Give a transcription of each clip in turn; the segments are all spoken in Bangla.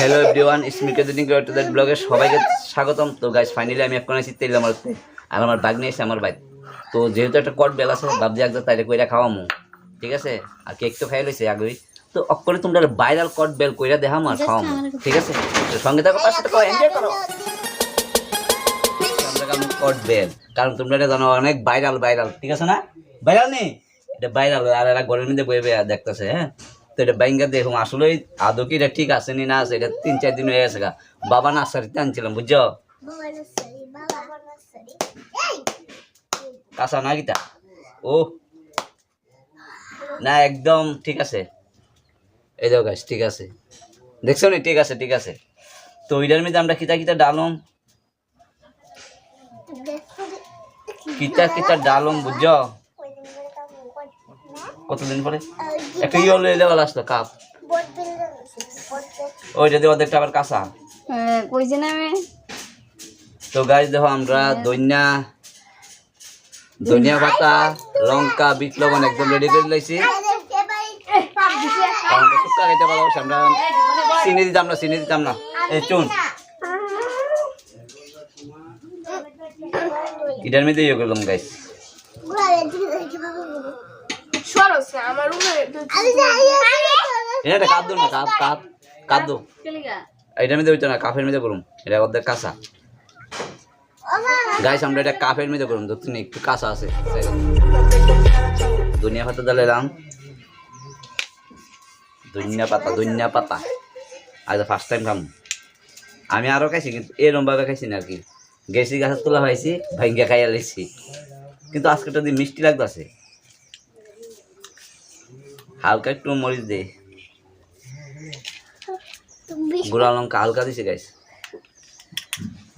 হ্যালো এভরিওয়ান স্মিকে দিন টুদের ব্লগে সবাইকে স্বাগতম। তো গাইস ফাইনালি আমি এখন আছি তেল আমার আর আমার বাগনি এসে আমার বাইক তো যেহেতু একটা কট বেল আছে ভাবছি একদম তাইলে কইরা খাওয়ামু। ঠিক আছে? আর কেক তো খাই লইছে আগেই তো অক্ষরে তোমরা ভাইরাল কট বেল কইরা দেখাম আর খাওয়ামু। ঠিক আছে? তো সঙ্গে থাকো পাশে থাকো এনজয় করো। আমরা খাব কট বেল। কারণ তোমরা এটা জানো অনেক ভাইরাল ভাইরাল ঠিক আছে না? ভাইরাল নেই এটা ভাইরাল আর এরা ঘরের মধ্যে বয়ে দেখতেছে হ্যাঁ? এটা বাইঙ্গা দেখুন আসলে আদৌ কি এটা ঠিক আছে নি না আছে এটা তিন চার দিন হয়ে গেছে গা। বাবা না নার্সারিতে আনছিলাম বুঝছ? কাঁচা না গীতা? ও। না একদম ঠিক আছে। এই দেখো গাছ ঠিক আছে। দেখছ নি? ঠিক আছে ঠিক আছে। তো ওইটার মধ্যে আমরা কিতা কিতা ডালম? কিতা কিতা ডালম বুঝছ? কতদিন পরে? একটা ইয়ে লেওয়াল আসতো কাপ। ওইটা দিয়ে অর্ধেকটা আবার কাঁচা। হ্যাঁ, কইছি না আমি তো গাছ দেখো আমরা দইনা ধনিয়া পাতা লঙ্কা বিট লবণ একদম রেডি করে লাইছি আমরা শুক্কা খাইতে ভালোবাসি আমরা চিনি দিতাম না চিনি দিতাম না। এই চুন। এটার মধ্যে ইয়ে করলাম গাইস না আমার রুমে এটা কাপ না কাপ কাপ কাপ। দো। কেলিগা? মধ্যে হইতো না কাপের মধ্যে করুম এটা অর্ধেক কাঁচা। গাইস আমরা এটা কাপের মধ্যে করুম একটু কাঁচা আছে। ধনিয়া পাতা দিলাম ধনিয়া পাতা ধনিয়া পাতা। আজ ফার্স্ট টাইম খাম। আমি আরও খাইছি কিন্তু এরম ভাবে খাইছি না আর কি গেছি গাছের তোলা হয়েছি ভাইঙ্গা খাইয়া লেছি। কিন্তু আজকেটা দিয়ে মিষ্টি লাগতেছে। হালকা একটু মরিচ দে। গুড়া লঙ্কা হালকা দিছে গাইস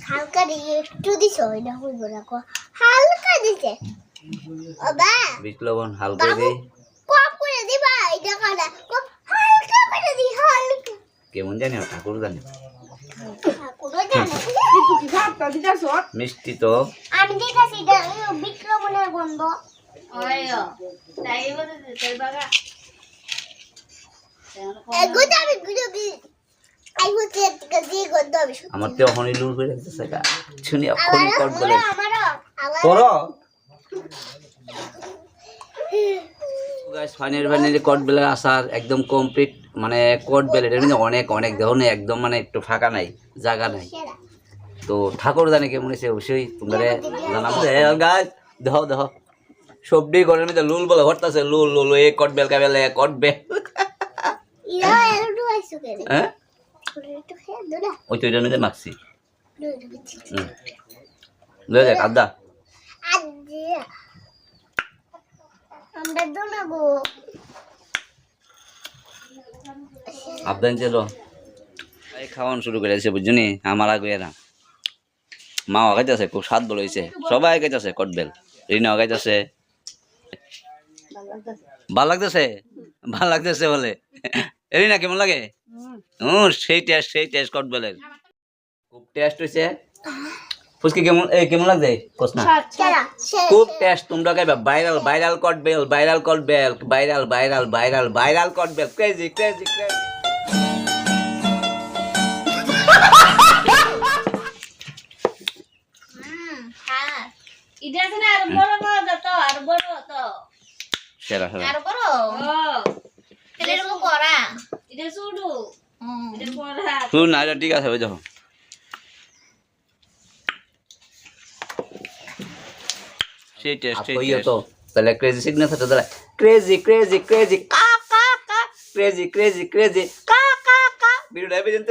হালকা দিয়ে একটু দিছ এটা হইব না কো। হালকা দিছে। বাবা বিট লবণ হালকা দে। কম করে দিবা এটা কাটা কম হালকা করে দি হালকা। কেমন জানি ঠাকুর জানি। মিষ্টি তো। আমি দেখেছি এটা বিক্রমণের গন্ধ। আয়ো তাই বলে তাই বাগা এগুলো আমি গুলো কি আই হচ্ছে থেকে দিয়ে গন্ধ আমি শুনতে আমার তো হনি লুর করে দিতেছে গা। শুনি অক্ষরি কট বলে গাইস ফাইনাল ফাইনালি কট বেলের আসার একদম কমপ্লিট মানে কট বেল অনেক অনেক দেখো না একদম মানে একটু ফাঁকা নাই জায়গা নাই। তো ঠাকুর জানে কেমন হয়েছে অবশ্যই তোমরা জানাব। গাছ দেহ দেহ। সবডি ঘরের মধ্যে লুল বলে ঘরতাছে লুল লুল এ কট বেল কাবেল এ কট বেল হ্যাঁ একটু ওই তো এটার মধ্যে মাখছি দোলা দিচ্ছি হুম লয়ে দেখ আদা আজকে আমরা দোলাবো আবদান ছিল এই খাওয়ান শুরু করে দিয়েছে বুঝছনি আমার আগে এরা মা খাইতেছে খুব স্বাদ বলে হয়েছে সবাই খাইতেছে কটবেল রিনাও খাইতেছে ভালো লাগতেছে ভালো লাগতেছে বলে রিনা কেমন লাগে? হুম। সেই টেস্ট সেই টেস্ট কটবেলের খুব টেস্ট হয়েছে ফুচকি কেমন এই কেমন লাগছে? না কেরা সে খুব টেস্ট তোমরা খাইবা ভাইরাল ভাইরাল কট বেল ভাইরাল কট বেল ভাইরাল ভাইরাল ভাইরাল ভাইরাল কট বেল। ক্রেজি ক্রেজি ক্রেজি হ্যাঁ এটা আছে না আর বড় বড় যত আর বড় তো সেরা সেরা। আর বড়? তেলের মতো করা এটা শুডু এটা শুন না এটা ঠিক আছে ওই দেখো সেই টেস্ট সেই তো তাহলে ক্রেজি সিগনেচারটা দাঁড়ায় ক্রেজি ক্রেজি ক্রেজি কা কা কা ক্রেজি ক্রেজি ক্রেজি কা কা কা ভিডিওটা পর্যন্ত